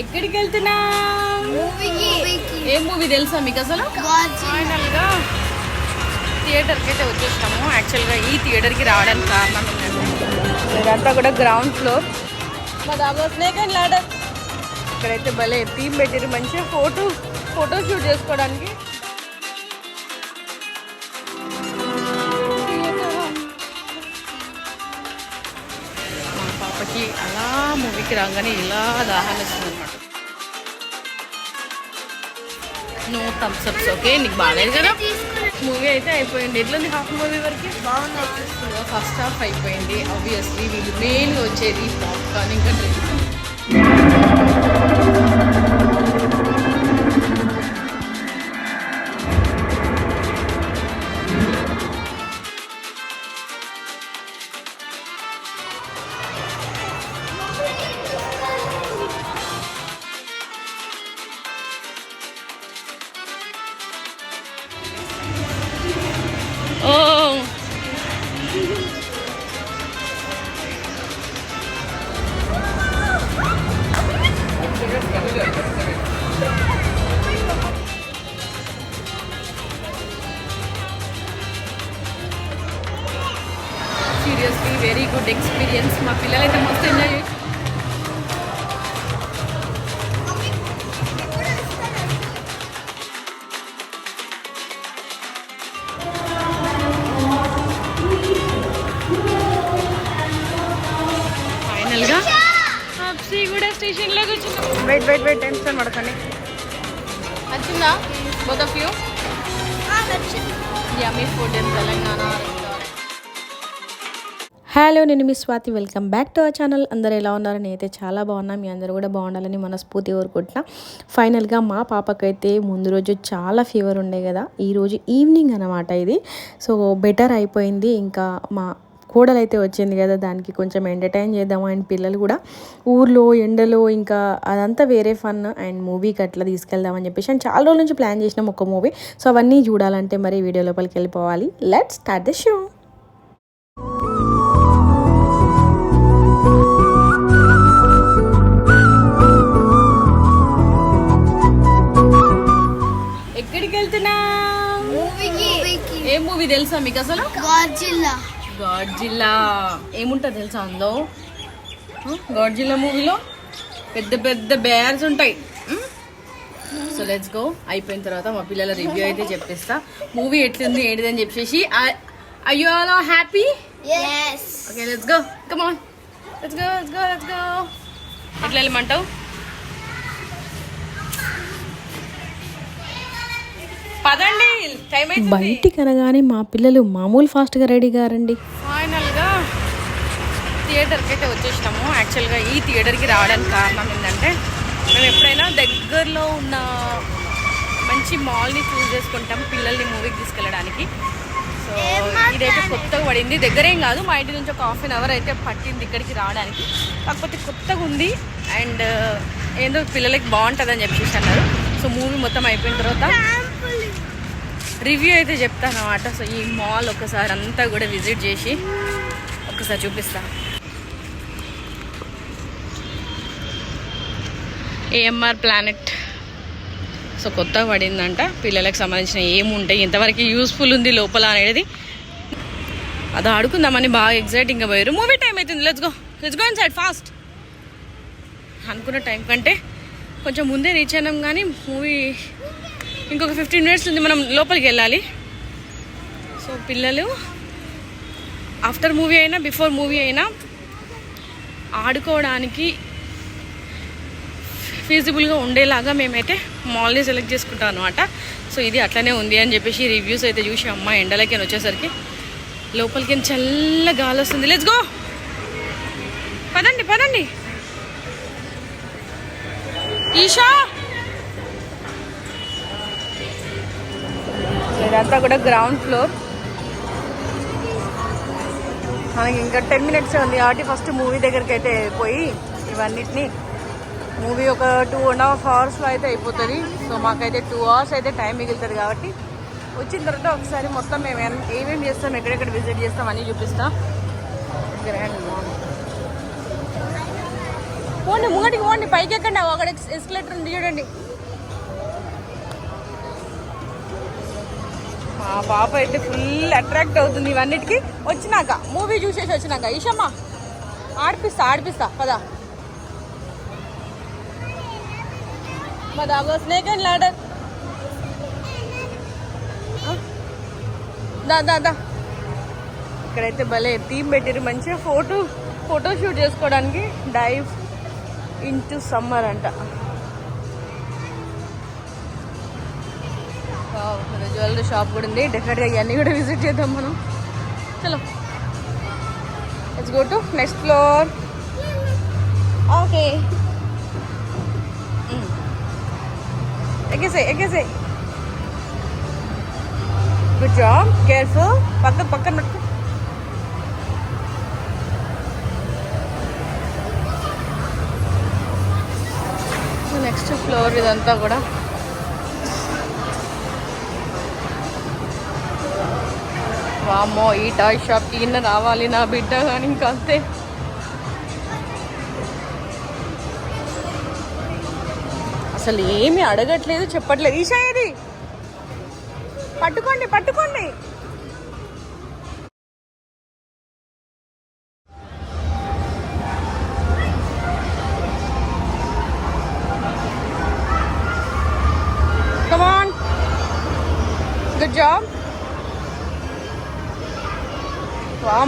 ఎక్కడికి వెళ్తున్నా? ఏ మూవీ తెలుసా మీకు అసలు? ఫైనల్గా థియేటర్కి అయితే వచ్చేసాము యాక్చువల్గా ఈ థియేటర్కి రావడానికి కారణం ఇదంతా కూడా గ్రౌండ్ ఫ్లోర్ మా దాబా స్నేక్ అండ్ లాడర్ ఇక్కడైతే భలే థీమ్ పెట్టారు మంచిగా ఫోటో ఫోటో షూట్ చేసుకోవడానికి. మా పాపకి అలా మూవీకి రాగానే ఇలా దాహాన్ని వస్తుంది నో థమ్స్ అప్స్ ఓకే నీకు బాగాలేదు కదా? మూవీ అయితే అయిపోయింది. ఎట్లుంది హాఫ్ మూవీ వరకు? బాగుంది. ఫస్ట్ హాఫ్ అయిపోయింది. ఆబ్వియస్లీ వీళ్ళు మెయిన్గా వచ్చేది పాప్కార్న్ ఇంకా drinks food in Telangana hello నేను మీ Swathi. Welcome back to our channel అందరు ఎలా ఉన్నారు? నేనైతే చాలా బాగున్నా. మీ అందరూ కూడా బాగుండాలని మనస్ఫూర్తి కోరుకుంటున్నా. ఫైనల్గా మా పాపకైతే ముందు రోజు చాలా ఫీవర్ ఉండే కదా. ఈరోజు ఈవినింగ్ అనమాట ఇది. సో బెటర్ అయిపోయింది. ఇంకా మా కోడలు అయితే వచ్చింది కదా దానికి కొంచెం ఎంటర్టైన్ చేద్దాము. అండ్ పిల్లలు కూడా ఊర్లో ఎండలో ఇంకా అదంతా వేరే ఫన్ అండ్ మూవీకి అట్లా తీసుకెళ్దామని చెప్పేసి అండ్ చాలా రోజుల నుంచి ప్లాన్ చేసినాం ఒక మూవీ సో అవన్నీ చూడాలంటే మరి వీడియో లోపలికి వెళ్ళిపోవాలి. లెట్స్ స్టార్ట్ ద షో ఎక్కడికి వెళ్తున్నా ఏ మూవీ తెలుసా మీకు అసలు? గాడ్ జిల్లా. ఏముంటుంది తెలుసా అందులో? గాడ్ జిల్లా మూవీలో పెద్ద పెద్ద బేర్స్ ఉంటాయి. సో లెట్స్ గో అయిపోయిన తర్వాత మా పిల్లల రివ్యూ అయితే చెప్పేస్తా. మూవీ ఎట్లుంది ఏంటిది అని చెప్పేసి అయ్యో happy okay let's go come on let's go let's go let's go ఎట్లా వెళ్ళమంటావు? బయటికి అనగానే మా పిల్లలు మామూలు ఫాస్ట్గా రెడీ గారండి. ఫైనల్గా థియేటర్కి అయితే వచ్చేసినాము. యాక్చువల్గా ఈ థియేటర్కి రావడానికి కారణం ఏంటంటే మేము ఎప్పుడైనా దగ్గరలో ఉన్న మంచి మాల్ని చూస్ చేసుకుంటాం పిల్లల్ని మూవీకి తీసుకెళ్ళడానికి. సో ఇదైతే కొత్తగా పడింది. దగ్గరేం కాదు మా ఇంటి నుంచి ఒక హాఫ్ అన్ అవర్ అయితే పట్టింది ఇక్కడికి రావడానికి. కాకపోతే కొత్తగా ఉంది. అండ్ ఏందో పిల్లలకి బాగుంటుందని చెప్పేసి అన్నారు. సో మూవీ మొత్తం అయిపోయిన తర్వాత రివ్యూ అయితే చెప్తాను అనమాట సో ఈ మాల్ ఒకసారి అంతా కూడా విజిట్ చేసి ఒకసారి చూపిస్తాను ఏఎంఆర్ ప్లానెట్ సో కొత్తగా పడిందంట. పిల్లలకు సంబంధించిన ఏముంటాయి ఇంతవరకు యూస్ఫుల్ ఉంది లోపల అనేది. అది ఆడుకుందామని బాగా ఎగ్జైటింగ్గా పోయారు. మూవీ టైం అవుతుంది let's go let's go inside fast అనుకున్న టైం కంటే కొంచెం ముందే రీచ్ అయినాం కానీ మూవీ ఇంకొక ఫిఫ్టీన్ మినిట్స్ ఉంది మనం లోపలికి వెళ్ళాలి. సో పిల్లలు ఆఫ్టర్ మూవీ అయినా బిఫోర్ మూవీ అయినా ఆడుకోవడానికి ఫీజిబుల్గా ఉండేలాగా మేమైతే మాల్ని సెలెక్ట్ చేసుకుంటాం అనమాట సో ఇది అట్లనే ఉంది అని చెప్పేసి రివ్యూస్ అయితే చూసి అమ్మ ఎండలకి వచ్చేసరికి లోపలికి చల్ల గాలి వస్తుంది. లెట్స్ గో పదండి పదండి. ఈషా! ఇదంతా కూడా గ్రౌండ్ ఫ్లోర్ మనకి ఇంకా టెన్ మినిట్స్ ఉంది కాబట్టి ఫస్ట్ మూవీ దగ్గరికి అయితే పోయి ఇవన్నిటిని. మూవీ ఒక టూ అండ్ హాఫ్ అవర్స్లో అయితే అయిపోతుంది. సో మాకైతే టూ అవర్స్ అయితే టైం మిగులుతుంది కాబట్టి వచ్చిన తర్వాత ఒకసారి మొత్తం మేము ఏమేమి చేస్తాం ఎక్కడెక్కడ విజిట్ చేస్తాం అన్నీ చూపిస్తాం. గ్రాండ్ పోండి ముంగటికి పోండి. పైకి ఎక్కండి అక్కడ ఎస్కలేటర్ ఉంది చూడండి. మా పాప అయితే ఫుల్ అట్రాక్ట్ అవుతుంది ఇవన్నిటికి. వచ్చినాక మూవీ చూసేసి వచ్చినాక ఈషమ్మా ఆడిపిస్తా ఆడిపిస్తా పదా. పదాగో స్నేక్ అండ్ లాడర్ దా దా దా. ఇక్కడైతే భలే థీమ్ పెట్టారు మంచిగా ఫోటో ఫోటో షూట్ చేసుకోవడానికి డైవ్ ఇంటూ సమ్మర్ అంట. జ్యువెలరీ షాప్ కూడా ఉంది. డెఫినెట్గా ఇవన్నీ కూడా విజిట్ చేద్దాం మనం. చలో. Let's go to next floor okay ఎక్కేసే ఎక్కేసే గుడ్ జాబ్ కేర్ఫుల్ పక్క పక్కన నెక్స్ట్ ఫ్లోర్ ఇదంతా కూడా. వామ్మో ఈ టాయ్ షాప్కి కింద రావాలి నా బిడ్డ కానీ ఇంకా అంతే. అసలు ఏమీ అడగట్లేదు చెప్పట్లేదు. ఈషా పట్టుకోండి పట్టుకోండి.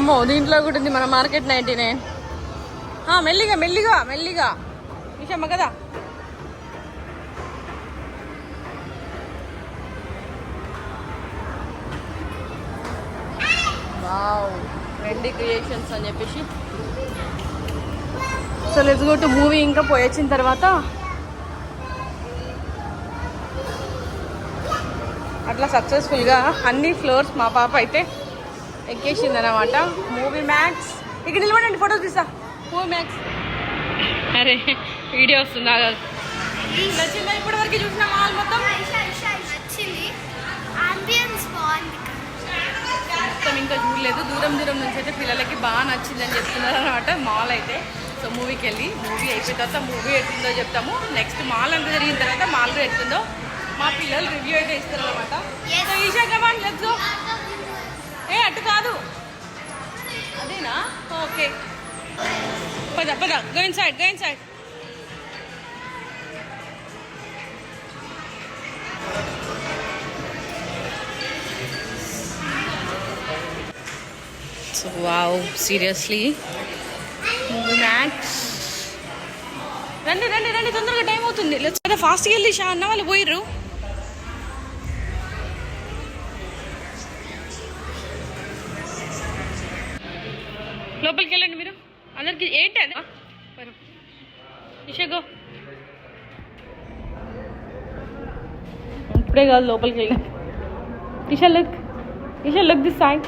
అమ్మో దీంట్లో కూడా ఉంది మన మార్కెట్ నైన్టీ నైన్ మెల్లిగా మెల్లిగా మెల్లిగా. విషయమ్మ కదా. వావ్ క్రియేషన్స్ అని చెప్పేసి. So let's go to movie ఇంకా పోయొచ్చిన తర్వాత. అట్లా సక్సెస్ఫుల్గా అన్ని ఫ్లోర్స్ మా పాప అయితే ఎక్కేసింది అనమాట మూవీ మ్యాక్స్ ఇక్కడ నిలబడండి ఫోటోస్ తీసా మూవీ మ్యాక్స్ అరే వీడియో వస్తుందా నచ్చిందా ఇప్పటి వరకు చూసిన మాల్ మొత్తం నచ్చింది అంబియన్స్ బాగుంది మొత్తం ఇంకా చూడలేదు. దూరం దూరం నుంచి అయితే పిల్లలకి బాగా నచ్చింది అని చెప్తున్నారు అనమాట మాల్ అయితే. సో మూవీకి వెళ్ళి మూవీ అయిపోయిన తర్వాత మూవీ ఎట్లుందో చెప్తాము. నెక్స్ట్ మాల్ అంతా జరిగిన తర్వాత మాల్ కూడా ఎట్లుందో మా పిల్లలు రివ్యూ అయితే ఇస్తారు అనమాట. So Isha come on let's go ఏ అటు కాదు. అదేనా? ఓకే. పద పద go inside go inside so wow seriously Max రండి రండి రండి తొందరగా టైం అవుతుంది. లేదా ఫాస్ట్గా వెళ్ళి షా అన్న వాళ్ళు పోయిర్రు. లోపలికి వెళ్ళండి మీరు. అందరికి ఏంటి అది? ఇషగో ఇప్పుడే కాదు లోపలికి వెళ్ళి Isha look Isha look this Sai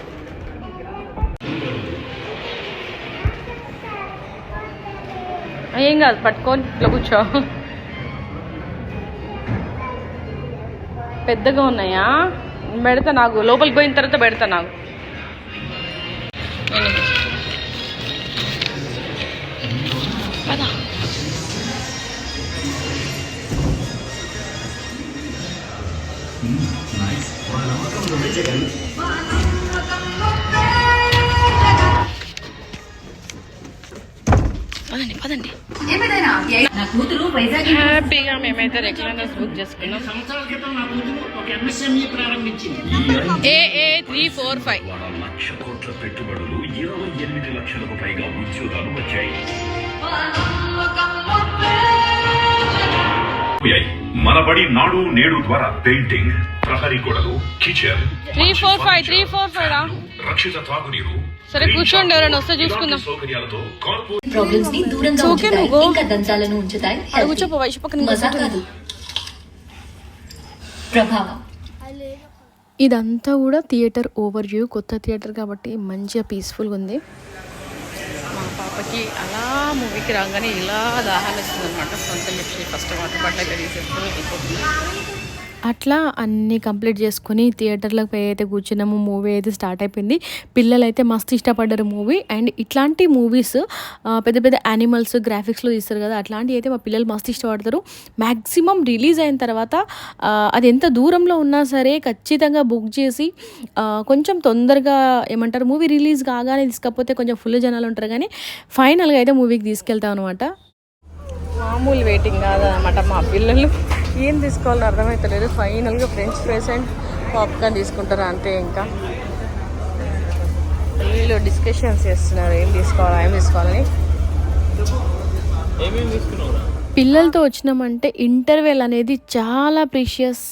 ఏం కాదు పట్టుకొని ఇట్లా కూర్చో. పెద్దగా ఉన్నాయా? పెడతా నాకు. లోపలికి పోయిన తర్వాత పెడతా నాకు. పదండి పదండి. నా కూతురు వైజాగ్ హ్యాపీగా మేమైతే రెగ్యులర్స్ బుక్ చేసుకున్నాం. సంవత్సరాల క్రితం నా కూతురు ఒక ఎంఎస్ఎంఈ ప్రారంభించింది. ఏ ఏ త్రీ ఫోర్ ఫైవ్ వాళ్ళ లక్ష కోట్ల పెట్టుబడులు ఇరవై ఎనిమిది లక్షలకు పైగా ఉద్యోగాలు వచ్చాయి. పోయాయి. మన బడి నాడు నేడు ద్వారా పెయింటింగ్ ప్రహరీ గోడలు kitchen three four five three four five రా. రక్షిత తాగునీరు సరే, కూర్చోండి, ఎవరైనా వస్తే చూసుకుందాం. ఇలాంటి సౌకర్యాలతో కార్పొరేట్ ప్రాబ్లమ్స్ని దూరంగా ఓకే ఉంచుతాయి. నువ్వు. ఇంకా దంతాలను ఉంచుతాయి. కూర్చోపో వైపు పక్కన ప్రభావం. ఇదంతా కూడా థియేటర్ ఓవర్ వ్యూ కొత్త థియేటర్ కాబట్టి మంచిగా పీస్ఫుల్గా ఉంది. పాపకి అలా మూవీకి రాగానే ఇలా దాహాన్ని వస్తుంది అనమాట సొంత చెప్పి ఫస్ట్ వాటర్ బాటిల్ అయితే తీసేసుకుని వెళ్ళిపోతుంది. అట్లా అన్నీ కంప్లీట్ చేసుకుని థియేటర్లోకి పోయి అయితే కూర్చున్నాము మూవీ అయితే స్టార్ట్ అయిపోయింది. పిల్లలు అయితే మస్తు ఇష్టపడ్డారు మూవీ. అండ్ ఇట్లాంటి మూవీస్ పెద్ద పెద్ద యానిమల్స్ గ్రాఫిక్స్లో తీస్తారు కదా అట్లాంటివి అయితే మా పిల్లలు మస్తు ఇష్టపడతారు. మ్యాక్సిమం రిలీజ్ అయిన తర్వాత అది ఎంత దూరంలో ఉన్నా సరే ఖచ్చితంగా బుక్ చేసి కొంచెం తొందరగా ఏమంటారు మూవీ రిలీజ్ కాగానే తీసుకపోతే కొంచెం ఫుల్ జనాలు ఉంటారు కానీ ఫైనల్గా అయితే మూవీకి తీసుకెళ్తాం అనమాట మామూలు వెయిటింగ్ కాదనమాట మా పిల్లలు. ఏం తీసుకోవాలో అర్థమవుతలేదు ఫైనల్గా ఫ్రెంచ్ ఫ్రైస్ అండ్ పాప్కార్న్ తీసుకుంటారు అంతే ఇంకా. వీళ్ళు డిస్కషన్స్ చేస్తున్నారు. ఏం తీసుకోవాలా ఏం తీసుకోవాలని. పిల్లలతో వచ్చినామంటే ఇంటర్వెల్ అనేది చాలా precious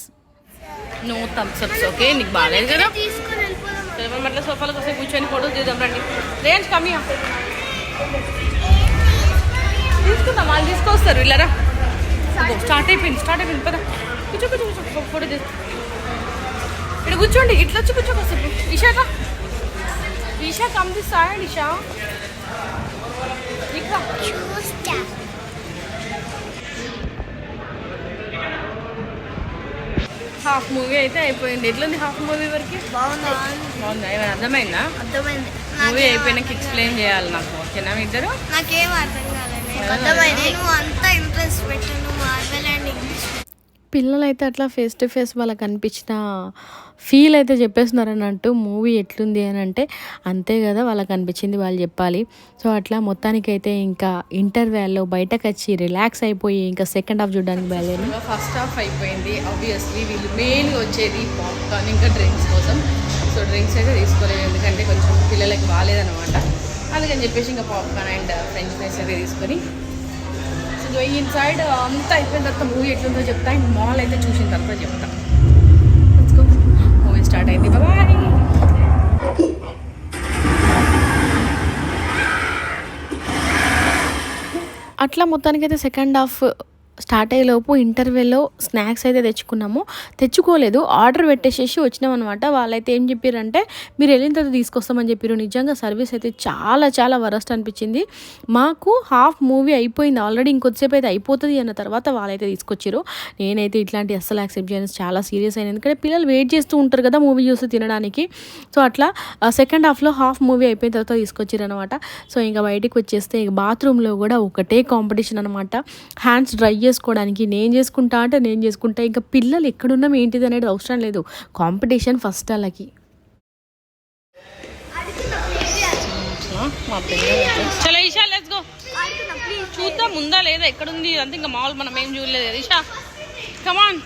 no thumbs ups okay నీకు బాగాలేదు కదా? మట్ల సోఫాలకు వస్తే కూర్చొని ఫోటోస్ తీద్దాం రండి. రేంజ్ కమ్మియా. తీసుకుందాం వాళ్ళు తీసుకొస్తారు వీళ్ళరా? స్టార్ట్ అయిపోయింది స్టార్ట్ అయిపోయింది. పద. కూర్చో కూర్చో కూర్చో. ఫోటో తీసు ఇక్కడ కూర్చోండి ఇట్లా వచ్చి కూర్చో కాసేపు. ఇషాక Isha come this side Isha చూస్తా హాఫ్ మూవీ అయితే అయిపోయింది. ఎట్లుంది హాఫ్ మూవీ వరకు? బాగుందా? బాగుందా? ఏమైనా అర్థమైందా? అర్థమైంది. మూవీ అయిపోయినాక ఎక్స్ప్లెయిన్ చేయాలి నాకు ఓకేనా ఇద్దరు? నాకేం అర్థం కాలేదు. నేను అంతా ఇంట్రెస్ట్ పెట్టాను. మార్వెల్ అండ్ ఇంగ్లీష్ పిల్లలు అయితే అట్లా ఫేస్ టు ఫేస్ వాళ్ళకి అనిపించిన ఫీల్ అయితే చెప్పేస్తున్నారు అన్నట్టు మూవీ ఎట్లుంది అని అంటే అంతే కదా వాళ్ళకి అనిపించింది వాళ్ళు చెప్పాలి. సో అట్లా మొత్తానికైతే ఇంకా ఇంటర్వ్యూలో బయటకు వచ్చి రిలాక్స్ అయిపోయి ఇంకా సెకండ్ హాఫ్ చూడడానికి బయలుదేరి ఫస్ట్ హాఫ్ అయిపోయింది. ఆబ్వియస్లీ వీళ్ళు మెయిన్గా వచ్చేది పాప్కార్న్ ఇంకా డ్రింక్స్ కోసం. సో డ్రింక్స్ అయితే తీసుకోలేదు. ఎందుకంటే కొంచెం పిల్లలకి బాగాలేదన్నమాట. అందుకని చెప్పేసి ఇంకా పాప్కార్న్ అండ్ ఫ్రెంచ్ ఫ్రైస్ అయితే తీసుకొని సో గోయింగ్ ఇన్సైడ్ అంతా అయిపోయిన తర్వాత మూవీ ఎట్లుందో చెప్తా ఇంక మాల్ అయితే చూసిన తర్వాత చెప్తా. మూవీ స్టార్ట్ అయింది. బాయ్ అట్లా మొత్తానికైతే సెకండ్ హాఫ్ స్టార్ట్ అయ్యేలోపు ఇంటర్వెల్లో స్నాక్స్ అయితే తెచ్చుకున్నాము. తెచ్చుకోలేదు. ఆర్డర్ పెట్టేసేసి వచ్చినాం అనమాట వాళ్ళైతే ఏం చెప్పారంటే మీరు వెళ్ళిన తర్వాత తీసుకొస్తామని చెప్పారు నిజంగా సర్వీస్ అయితే చాలా చాలా వరస్ట్ అనిపించింది. మాకు హాఫ్ మూవీ అయిపోయింది. ఆల్రెడీ ఇంకొద్దిసేపు అయితే అయిపోతుంది అన్న తర్వాత వాళ్ళైతే తీసుకొచ్చారు నేనైతే ఇట్లాంటి అస్సలు యాక్సెప్ట్ చేయను. చాలా సీరియస్ అయిన ఎందుకంటే పిల్లలు వెయిట్ చేస్తూ ఉంటారు కదా మూవీ చూసి తినడానికి. సో అట్లా సెకండ్ హాఫ్లో హాఫ్ మూవీ అయిపోయిన తర్వాత తీసుకొచ్చారు అనమాట సో ఇంకా బయటికి వచ్చేస్తే బాత్రూంలో కూడా ఒకటే కాంపిటీషన్ అనమాట హ్యాండ్స్ డ్రై చేసుకోవడానికి నేను చేసుకుంటా అంటే నేను చేసుకుంటా. ఇంకా పిల్లలు ఎక్కడున్నాం ఏంటిది అనేది అవసరం లేదు. కాంపిటీషన్ ఫస్ట్ వాళ్ళకి. చలో ఈషా లెట్స్ గో చూద్దాం ఉందా లేదా ఎక్కడుంది? అంతే ఇంకా మామూలు మనం ఏం చూడలేదు కదా ఈషా కమాన్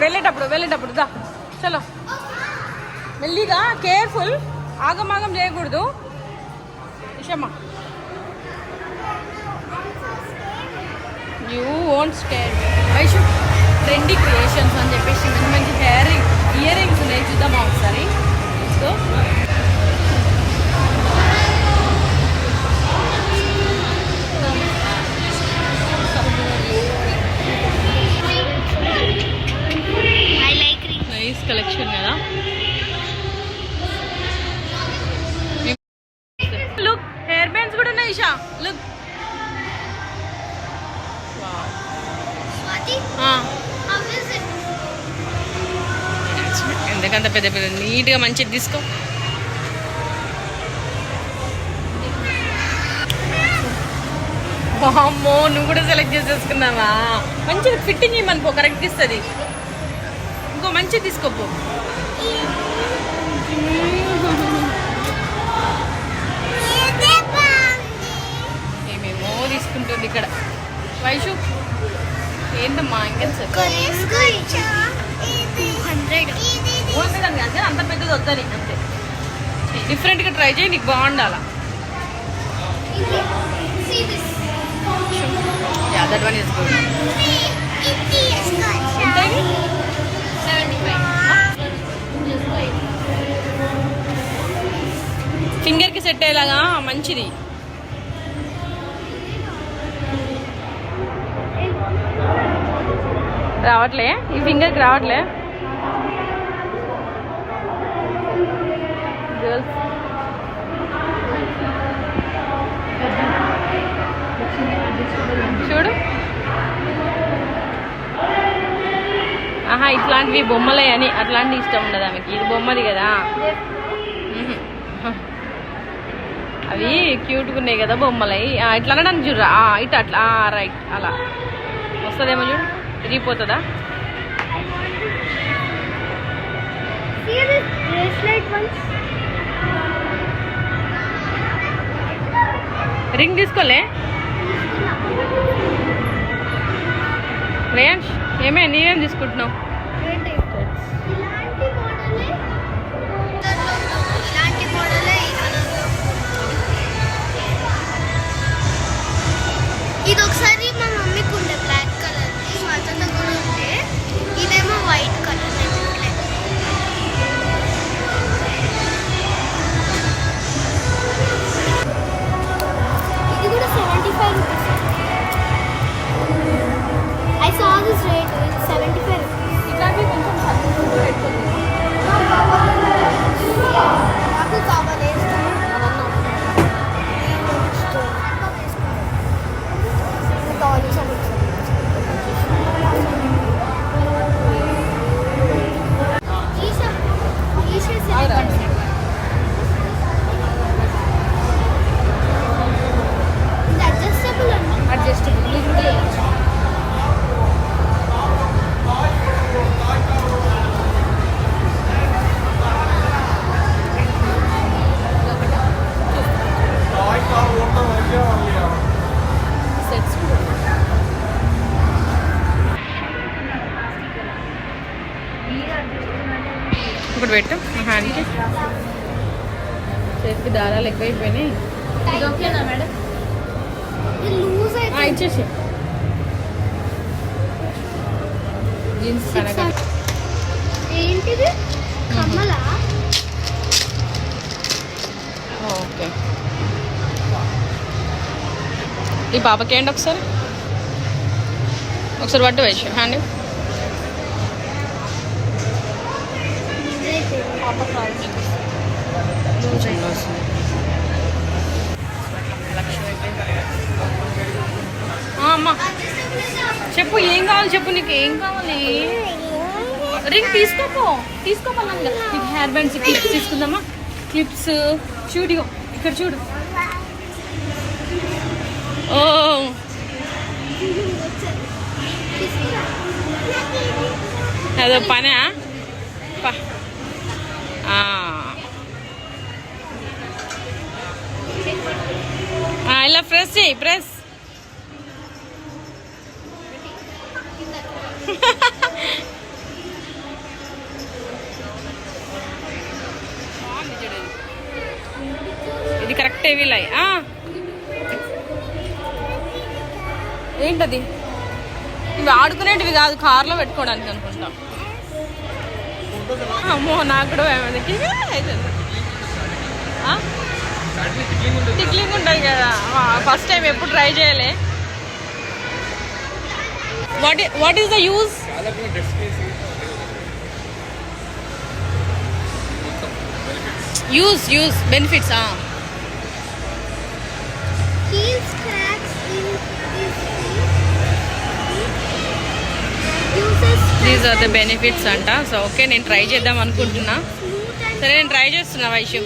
వెళ్ళేటప్పుడు వెళ్ళేటప్పుడు దా. చలో. మెల్లిగా కేర్ఫుల్ ఆగమాగం చేయకూడదు. ఇషమ్మా. You won't stare Vaishu trendy creations అని చెప్పేసి మంచి మంచి హెయిర్ ఇయర్ రింగ్స్ ఉన్నాయి. చూద్దామా ఒకసారి? సో నీట్గా మంచిది తీసుకో. అమ్మో నువ్వు కూడా సెలెక్ట్ చేసేసుకున్నావా? మంచిగా ఫిట్టింగ్ ఇమ్మనుకో కరెక్ట్ ఇస్తుంది ఇంకో మంచిది తీసుకోపో. ఏమేమో తీసుకుంటుంది ఇక్కడ. వైషు ఏంటమ్మా ఇంకేం హండ్రెడ్. పోతుందని కాదు అంత పెద్దది వద్దని అంతే. డిఫరెంట్గా ట్రై చేయి నీకు బాగుండాలా? One is good? ఫింగర్కి సెట్ అయ్యేలాగా మంచిది. రావట్లే? ఈ ఫింగర్కి రావట్లే? చూడు. ఆహా ఇట్లాంటివి బొమ్మలే అని అట్లాంటి ఇష్టం ఉండదు ఆమెకి. ఇది బొమ్మది కదా. అవి క్యూట్గా ఉన్నాయి కదా బొమ్మలై ఇట్లా అనడానికి చూడరా ఇటు అట్లా. రైట్. అలా. వస్తుందేమో చూడు. తిరిగిపోతుందా? రింగ్ తీసుకోలే? రేయంష్ ఏమే నీవేం తీసుకుంటున్నావు? ఐ సా ఈ పాపకి ఏంటి ఒకసారి? ఒకసారి పట్టు వేసి హ్యాండ్ అమ్మా. చెప్పు ఏం కావాలి చెప్పు నీకు? ఏం కావాలి? రింగ్ తీసుకోపో. తీసుకోపోలంగా నీకు హెయిర్ బ్యాండ్స్ క్లిప్స్ తీసుకుందామా? క్లిప్స్ చూడు ఇక్కడ చూడు. ఓ అదో పనా పా ఆ. ఆ, ఇలా ప్రెస్ చేయి ప్రెస్ ఇది కరెక్ట్ వీలై ఏంటది? ఇవి ఆడుకునేటివి కాదు కార్లో పెట్టుకోవడానికి అనుకుంటా. అమ్మో నాకు కూడా భయం టిక్లింగ్ ఉంటుంది కదా. ఫస్ట్ టైం ఎప్పుడు ట్రై చేయలే. What what is the use use use benefits these are the benefits అంట. సో ఓకే నేను ట్రై చేద్దాం అనుకుంటున్నా. సరే నేను ట్రై చేస్తున్నా వైశ్యం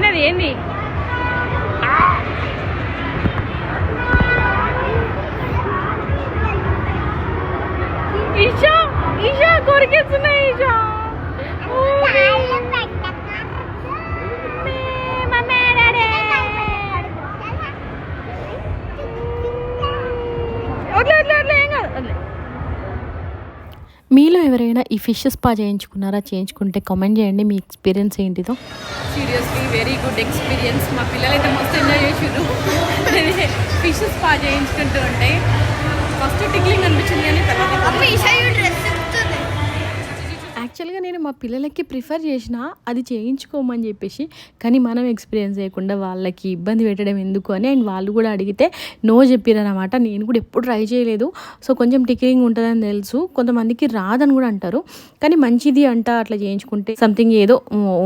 ఏంది ఏంది? ఎవరైనా ఈ ఫిష్ స్పా చేయించుకున్నారా చేయించుకుంటే కామెంట్ చేయండి మీ ఎక్స్పీరియన్స్ ఏంటిదో. సీరియస్లీ వెరీ గుడ్ ఎక్స్పీరియన్స్ మా పిల్లలైతే మస్తు ఎంజాయ్ చేసారు ఫిష్ స్పా చేయించుకుంటూ ఉంటే ఫస్ట్ టిక్లింగ్ అనిపించింది కానీ తర్వాత యాక్చువల్గా నేను మా పిల్లలకి ప్రిఫర్ చేసిన అది చేయించుకోమని చెప్పేసి కానీ మనం ఎక్స్పీరియన్స్ చేయకుండా వాళ్ళకి ఇబ్బంది పెట్టడం ఎందుకు అని అండ్ వాళ్ళు కూడా అడిగితే నో చెప్పారనమాట నేను కూడా ఎప్పుడు ట్రై చేయలేదు. సో కొంచెం టికింగ్ ఉంటుందని తెలుసు. కొంతమందికి రాదని కూడా అంటారు. కానీ మంచిది అంట అట్లా చేయించుకుంటే సంథింగ్ ఏదో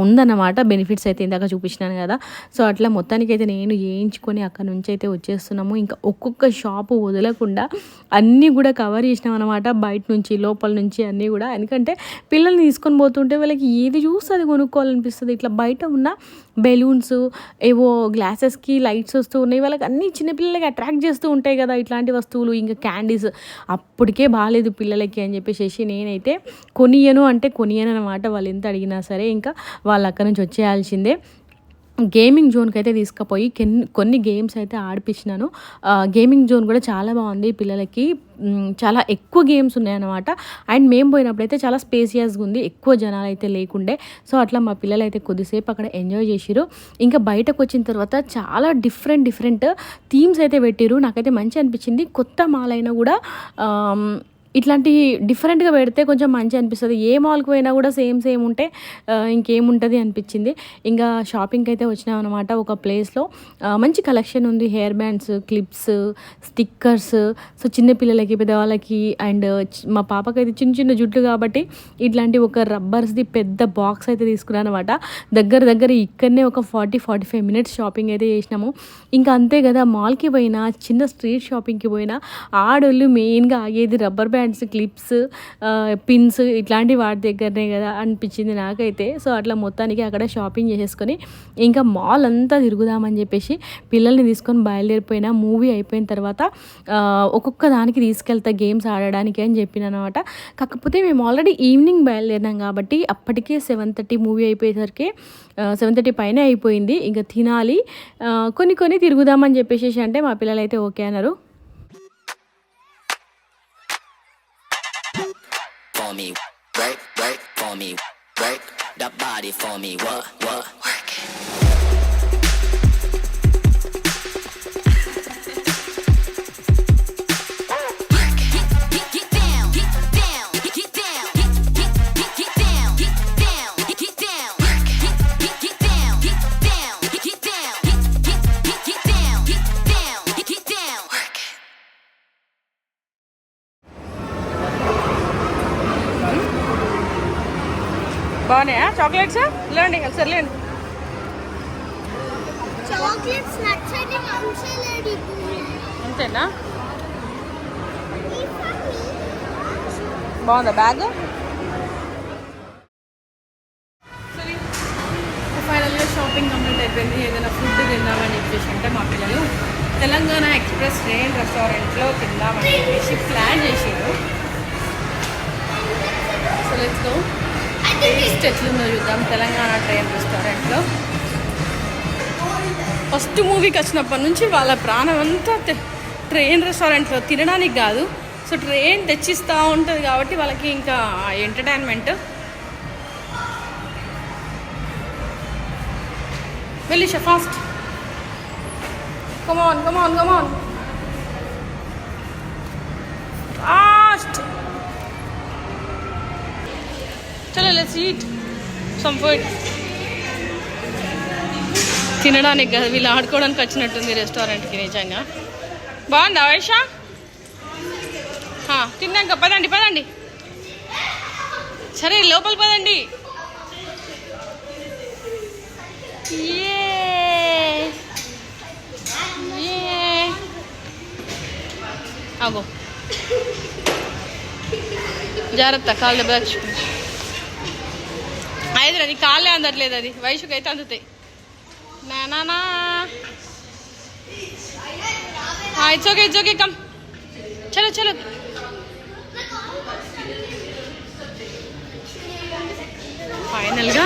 ఉందన్నమాట. బెనిఫిట్స్ అయితే ఇందాక చూపించినాను కదా. సో అట్లా మొత్తానికైతే నేను చేయించుకొని అక్కడ నుంచి అయితే వచ్చేస్తున్నాము. ఇంకా ఒక్కొక్క షాపు వదలకుండా అన్నీ కూడా కవర్ చేసినాం అనమాట బయట నుంచి లోపల నుంచి అన్నీ కూడా. ఎందుకంటే పిల్లల్ని తీసుకొని పోతుంటే వాళ్ళకి ఏది చూస్తే అది కొనుక్కోవాలనిపిస్తుంది. ఇట్లా బయట ఉన్న బెలూన్స్ ఏవో గ్లాసెస్కి లైట్స్ వస్తూ ఉన్నాయి. వాళ్ళకి అన్ని చిన్నపిల్లలకి అట్రాక్ట్ చేస్తూ ఉంటాయి కదా ఇట్లాంటి వస్తువులు. ఇంకా క్యాండీస్. అప్పటికే బాగాలేదు పిల్లలకి అని చెప్పేసి నేనైతే కొనియను అంటే కొనియను అనమాట వాళ్ళు ఎంత అడిగినా సరే. ఇంకా వాళ్ళు అక్కడ నుంచి వచ్చేయాల్సిందే. గేమింగ్ జోన్కి అయితే తీసుకుపోయి కొన్ని కొన్ని గేమ్స్ అయితే ఆడిపించినాను గేమింగ్ జోన్ కూడా చాలా బాగుంది పిల్లలకి. చాలా ఎక్కువ గేమ్స్ ఉన్నాయన్నమాట. అండ్ మేము పోయినప్పుడైతే చాలా స్పేసియస్గా ఉంది ఎక్కువ జనాలు అయితే లేకుండే. సో అట్లా మా పిల్లలు అయితే కొద్దిసేపు అక్కడ ఎంజాయ్ చేసిరు ఇంకా బయటకు వచ్చిన తర్వాత చాలా డిఫరెంట్ డిఫరెంట్ థీమ్స్ అయితే పెట్టిరు నాకైతే మంచి అనిపించింది. కొత్త మాలైనా కూడా ఇట్లాంటి డిఫరెంట్గా పెడితే కొంచెం మంచి అనిపిస్తుంది. ఏ మాల్కి పోయినా కూడా సేమ్ సేమ్ ఉంటే ఇంకేముంటుంది అనిపించింది. ఇంకా షాపింగ్కి అయితే వచ్చినాం అనమాట ఒక ప్లేస్లో మంచి కలెక్షన్ ఉంది. Hair bands clips stickers so చిన్న పిల్లలకి పెద్దవాళ్ళకి అండ్ మా పాపకైతే చిన్న చిన్న జుట్లు కాబట్టి ఇట్లాంటి ఒక రబ్బర్స్ది పెద్ద బాక్స్ అయితే తీసుకున్నాను అనమాట దగ్గర దగ్గర ఇక్కడనే ఒక forty forty five minutes shopping అయితే చేసినాము. ఇంకా అంతే కదా మాల్కి పోయినా చిన్న స్ట్రీట్ షాపింగ్కి పోయినా ఆడోళ్ళు మెయిన్గా ఆగేది రబ్బర్ బ్యాండ్స్ క్లిప్స్ పిన్స్ ఇట్లాంటి వాటి దగ్గరనే కదా అనిపించింది నాకైతే. సో అట్లా మొత్తానికి అక్కడ షాపింగ్ చేసేసుకొని ఇంకా మాల్ అంతా తిరుగుదామని చెప్పేసి పిల్లల్ని తీసుకొని బయలుదేరిపోయినా మూవీ అయిపోయిన తర్వాత ఒక్కొక్క దానికి తీసుకెళ్తా గేమ్స్ ఆడడానికి అని చెప్పిన అనమాట. కాకపోతే మేము ఆల్రెడీ ఈవినింగ్ బయలుదేరినాం కాబట్టి అప్పటికే సెవెన్ థర్టీ మూవీ అయిపోయేసరికి సెవెన్ థర్టీ పైన అయిపోయింది. ఇంకా తినాలి. కొన్ని కొన్ని తిరుగుదామని చెప్పేసి అంటే మా పిల్లలైతే ఓకే అన్నారు. Tell me, what? ఒకసారి చాక్లెట్స్ నచ్చని మంచి అంతేనా? బాగుందా బ్యాగ్? ఫైనల్గా షాపింగ్ కంప్లీట్ అయిపోయింది. ఏదైనా ఫుడ్ తిందామని చెప్పేసి అంటే మా పిల్లలు తెలంగాణ ఎక్స్ప్రెస్ ట్రైన్ రెస్టారెంట్లో తిందామని చెప్పేసి ప్లాన్ చేసారు సో లెట్స్ గో టేస్ట్ ఎట్లుందో చూద్దాం. తెలంగాణ ట్రైన్ రెస్టారెంట్లో. ఫస్ట్ మూవీకి వచ్చినప్పటి నుంచి వాళ్ళ ప్రాణం అంతా ట్రైన్ రెస్టారెంట్లో తినడానికి కాదు. సో ట్రైన్ తెచ్చిస్తూ ఉంటుంది కాబట్టి వాళ్ళకి ఇంకా ఎంటర్టైన్మెంట్. వెళ్ళి fast. Come on come on come on చలో లెట్స్ ఈట్ సమ్ ఫుడ్ తినడానికి కాదు వీళ్ళు ఆడుకోవడానికి వచ్చినట్టుంది రెస్టారెంట్కి నిజంగా. బాగుందా వైషా తిన్నాక పదండి పదండి. సరే లోపల పదండి. అగో. ఆగో జాగ్రత్త కాళ్ళు దెబ్బ తచ్చుకుంది ఐదు అది కాళ్ళే అందట్లేదు అది. వయసుకి అయితే అందుతాయి నానా it's okay it's okay come చలో చలో. ఫైనల్గా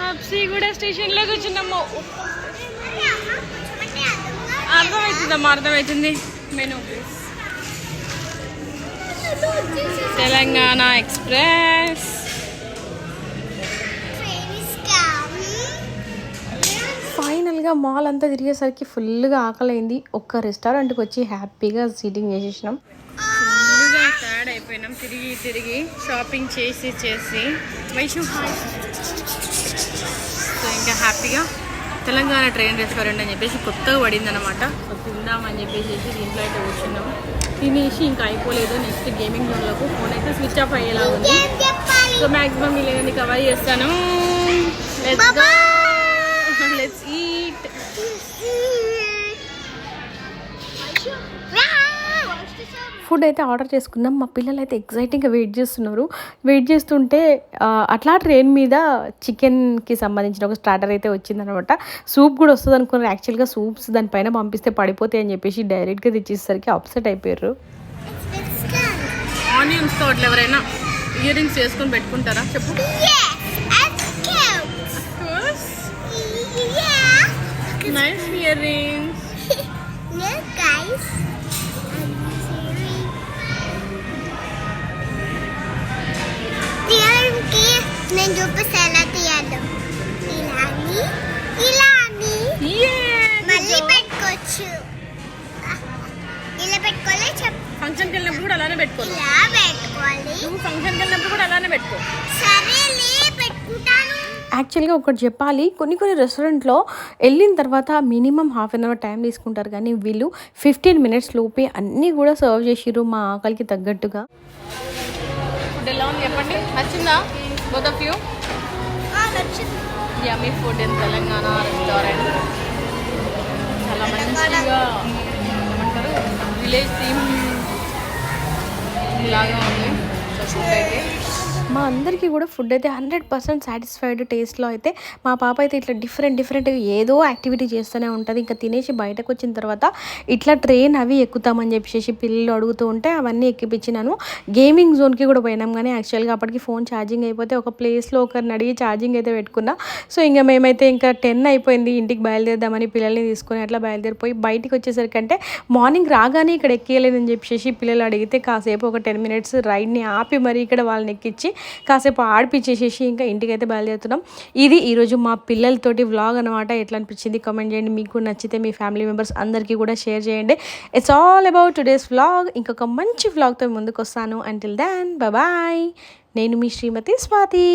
హబ్సిగూడ స్టేషన్లో కూర్చున్నాము. అర్థమవుతుందమ్మా అర్థమవుతుంది మెను. తెలంగాణ ఎక్స్ప్రెస్. ఇంకా మాల్ అంతా తిరిగేసరికి ఫుల్గా ఆకలైంది. ఒక్క రెస్టారెంట్కి వచ్చి హ్యాపీగా సీటింగ్ చేసేసినాం. ఫుల్గా టైర్డ్ అయిపోయినాం. తిరిగి తిరిగి షాపింగ్ చేసి చేసి. వైషు సో ఇంకా హ్యాపీగా తెలంగాణ ట్రైన్ రెస్టారెంట్ అని చెప్పేసి కొత్తగా పడింది అనమాట సో తిందామని చెప్పేసి దీంట్లో అయితే కూర్చున్నాం. తినేసి ఇంకా అయిపోలేదు. నెక్స్ట్ గేమింగ్ జోన్లకు ఫోన్ అయితే స్విచ్ ఆఫ్ అయ్యేలా ఉంది. సో మ్యాక్సిమం వీళ్ళని కవర్ చేస్తాను. లెట్స్ ఈట్ ఫుడ్ అయితే ఆర్డర్ చేసుకున్నాం. మా పిల్లలు అయితే ఎగ్జైటింగ్గా వెయిట్ చేస్తున్నారు. వెయిట్ చేస్తుంటే అట్లా ట్రైన్ మీద చికెన్కి సంబంధించిన ఒక స్టార్టర్ అయితే వచ్చిందనమాట. సూప్ కూడా వస్తుంది అనుకున్నారు. యాక్చువల్గా సూప్స్ దానిపైన పంపిస్తే పడిపోతాయి అని చెప్పేసి డైరెక్ట్గా తెచ్చేసరికి అప్సెట్ అయిపోయారు. ఆనియన్స్ తోటలు ఎవరైనా ఇయర్ రింగ్స్ వేసుకొని పెట్టుకుంటారా? చెప్పు. నైస్ ఇయర్ రింగ్స్ తీయడానికి నేను చూపిస్తా ఎలా తీయాలో ఇలా అని ఇలా అని మళ్ళీ పెట్టుకోవచ్చు ఇలా పెట్టుకోలే చెప్ ఫంక్షన్కి వెళ్ళినప్పుడు కూడా అలానే పెట్టుకోవాలి ఇలా పెట్టుకోవాలి. నువ్వు ఫంక్షన్కి వెళ్ళినప్పుడు కూడా అలానే పెట్టుకో. సరేలే పెట్టుకుంటాను. యాక్చువల్గా ఒకటి చెప్పాలి. కొన్ని కొన్ని రెస్టారెంట్లో వెళ్ళిన తర్వాత minimum half an hour time తీసుకుంటారు. కానీ వీళ్ళు ఫిఫ్టీన్ మినిట్స్ లోపే అన్నీ కూడా సర్వ్ చేసిర్రు మా ఆకలికి తగ్గట్టుగా. ఫుడ్ ఎలా ఉంది చెప్పండి? నచ్చిందా? Both of you yummy food in Telangana restaurant. చాలా మంచిగా ఏమంటారు? విలేజ్ థీమ్ లాగా ఉంది. సో ఫుడ్ అయితే మా అందరికీ కూడా ఫుడ్ అయితే హండ్రెడ్ పర్సెంట్ సాటిస్ఫైడ్ టేస్ట్లో అయితే మా పాప అయితే ఇట్లా డిఫరెంట్ డిఫరెంట్గా ఏదో యాక్టివిటీ చేస్తూనే ఉంటుంది. ఇంకా తినేసి బయటకు వచ్చిన తర్వాత ఇట్లా ట్రైన్ అవి ఎక్కుతామని చెప్పేసి పిల్లలు అడుగుతూ ఉంటే అవన్నీ ఎక్కిపించినాను. గేమింగ్ జోన్కి కూడా పోయినాం కానీ యాక్చువల్గా అప్పటికి ఫోన్ ఛార్జింగ్ అయిపోతే ఒక ప్లేస్లో ఒకరిని అడిగి ఛార్జింగ్ అయితే పెట్టుకున్నా. సో ఇంకా మేమైతే ఇంకా టెన్ అయిపోయింది ఇంటికి బయలుదేరదామని పిల్లల్ని తీసుకొని అట్లా బయలుదేరిపోయి బయటికి వచ్చేసరికి అంటే మార్నింగ్ రాగానే ఇక్కడ ఎక్కేయలేదని చెప్పేసి పిల్లలు అడిగితే కాసేపు ఒక టెన్ మినిట్స్ రైడ్ని ఆపి మరి ఇక్కడ వాళ్ళని ఎక్కించి కాసేపు ఆడిపించేసేసి ఇంకా ఇంటికి అయితే బయలుదేరుతున్నాం. ఇది ఈరోజు మా పిల్లలతోటి వ్లాగ్ అనమాట ఎట్లా అనిపించింది కమెంట్ చేయండి. మీకు నచ్చితే మీ ఫ్యామిలీ మెంబర్స్ అందరికీ కూడా షేర్ చేయండి. It's all about today's vlog ఇంకొక మంచి వ్లాగ్తో ముందుకు వస్తాను అంటిల్ దాన్ బాయ్ నేను మీ శ్రీమతి స్వాతి.